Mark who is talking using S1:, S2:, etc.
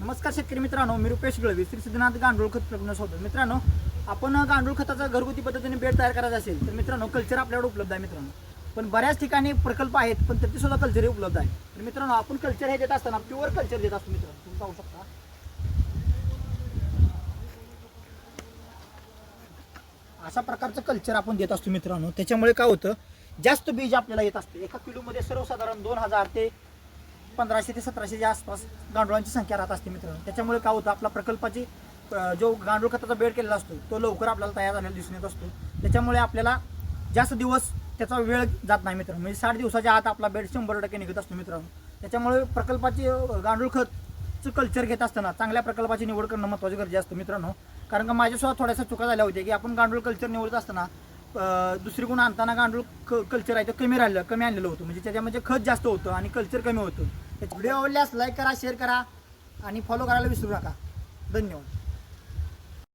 S1: नमस्कार शेतकरी मित्रांनो मी रुपेश गळवी श्री सिद्धनाथ गांडूळ खत प्रज्ञ होतो मित्रांनो आपण गांडूळ खताचा घरगुती पद्धतीने बेड तयार करायचा असेल तर मित्रांनो कल्चर आपल्याकडे उपलब्ध आहे मित्रांनो. पण बऱ्याच ठिकाणी प्रकल्प आहेत पण त्याचे सुद्धा कल्चर उपलब्ध आहे. तर मित्रांनो आपण कल्चर हे देत असताना प्युअर कल्चर देत असतो मित्रांनो. तुम्ही पाहू शकता. अशा प्रकारचं कल्चर आपण देत असतो मित्रांनो. त्याच्यामुळे काय होतं जास्त बीज आपल्याला येत असते. एका किलोमध्ये सर्वसाधारण दोन हजार ते पंधराशे ते सतराशेच्या आसपास गांडुळांची संख्या राहत असते मित्र त्याच्यामुळे काय होतं आपला प्रकल्पाची जो गांडूळ खताचा बेड केलेला असतो तो लवकर आपल्याला तयार झालेला दिसून येत असतो. त्याच्यामुळे आपल्याला जास्त दिवस त्याचा वेळ जात नाही मित्र म्हणजे साठ दिवसाच्या आत आपला बेड शंभर टक्के निघत असतो मित्रांनो. त्याच्यामुळे प्रकल्पाची गांडूळ खतचं कल्चर घेत असताना चांगल्या प्रकल्पाची निवड करणं महत्त्वाचं गरजे असतं मित्रांनो. कारण का माझ्यासुद्धा थोड्याशा चुका झाल्या होत्या की आपण गांडूळ कल्चर निवडत असताना दुसरी गुण आणताना गांडूळ क कल्चर आहे ते कमी राहिलं कमी आणलेलं होतं. म्हणजे त्याच्यामध्ये खत जास्त होतं आणि कल्चर कमी होतं. व्हिडिओ आवडल्यास लाईक करा शेअर करा आणि फॉलो करायला विसरू नका. धन्यवाद.